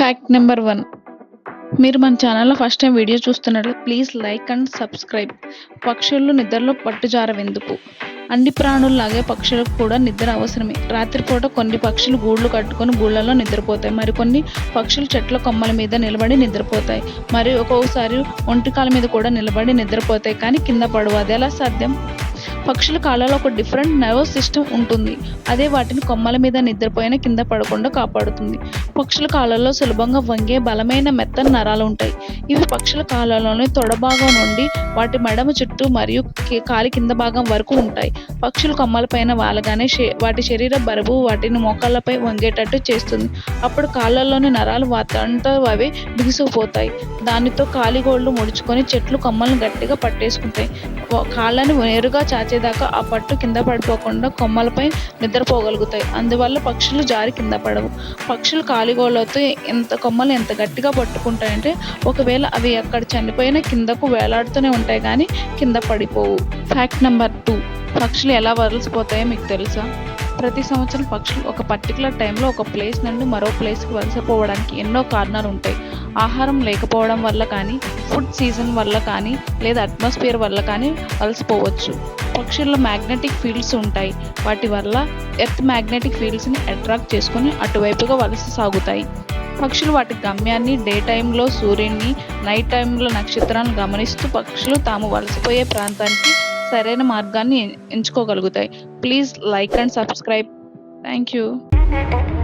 Fact number one మీరు మన ఛానల్లో ఫస్ట్ టైం వీడియో చూస్తున్నట్లు ప్లీజ్ లైక్ అండ్ సబ్స్క్రైబ్ పక్షులు నిద్రలో పట్టుజారవెందుకు. అన్ని ప్రాణుల్లాగే పక్షులకు కూడా నిద్ర అవసరమే. రాత్రిపూట కొన్ని పక్షులు గూళ్ళు కట్టుకొని గూళ్ళలో నిద్రపోతాయి. మరికొన్ని పక్షులు చెట్ల కొమ్మల మీద నిలబడి నిద్రపోతాయి. మరి ఒక్కొక్కసారి ఒంటికాల మీద కూడా నిలబడి నిద్రపోతాయి. కానీ కింద పడవు. అది ఎలా సాధ్యం? పక్షుల కాళ్ళలో ఒక డిఫరెంట్ నర్వస్ సిస్టమ్ ఉంటుంది. అదే వాటిని కొమ్మల మీద నిద్రపోయిన కింద పడకుండా కాపాడుతుంది. పక్షుల కాళ్ళలో సులభంగా వంగే బలమైన మెత్తని నరాలు ఉంటాయి. ఇవి పక్షుల కాళ్ళలోని తొడ భాగం నుండి వాటి మెడమ చుట్టూ మరియు కాలి కింద భాగం వరకు ఉంటాయి. పక్షులు కొమ్మలపైన వాలగానే వాటి శరీర బరువు వాటిని మోకాళ్ళపై వంగేటట్టు చేస్తుంది. అప్పుడు కాళ్ళలోని నరాలు వాటంతా అవే బిగుసుకుపోతాయి. దానితో కాలిగోళ్ళు ముడుచుకొని చెట్లు కొమ్మలను గట్టిగా పట్టేసుకుంటాయి. కాళ్ళని నేరుగా చాచేదాకా ఆ పట్టు కింద పడిపోకుండా కొమ్మలపై నిద్రపోగలుగుతాయి. అందువల్ల పక్షులు జారి కింద పడవు. పక్షులు కాలిగోళ్ళతో ఎంత కొమ్మలు ఎంత గట్టిగా పట్టుకుంటాయంటే ఒకవేళ అవి అక్కడ చనిపోయిన కిందకు వేలాడుతూనే ఉంటాయి కానీ కింద పడిపోవు. ఫ్యాక్ట్ నెంబర్ టూ పక్షులు ఎలా వరలిసిపోతాయో మీకు తెలుసా? ప్రతి సంవత్సరం పక్షులు ఒక పర్టికులర్ టైంలో ఒక ప్లేస్ నుండి మరో ప్లేస్కి వలసపోవడానికి ఎన్నో కారణాలు ఉంటాయి. ఆహారం లేకపోవడం వల్ల కానీ ఫుడ్ సీజన్ వల్ల కానీ లేదా అట్మాస్ఫియర్ వల్ల కానీ వలసిపోవచ్చు పక్షుల్లో మ్యాగ్నెటిక్ ఫీల్డ్స్ ఉంటాయి. వాటి వల్ల ఎర్త్ మ్యాగ్నెటిక్ ఫీల్డ్స్ని అట్రాక్ట్ చేసుకుని అటువైపుగా వలస సాగుతాయి. పక్షులు వాటి గమ్యాన్ని డే టైంలో సూర్యుడిని నైట్ టైంలో నక్షత్రాలను గమనిస్తూ పక్షులు తాము వలసపోయే ప్రాంతానికి సరైన మార్గాన్ని ఎంచుకోగలుగుతాయి. Please like and subscribe thank you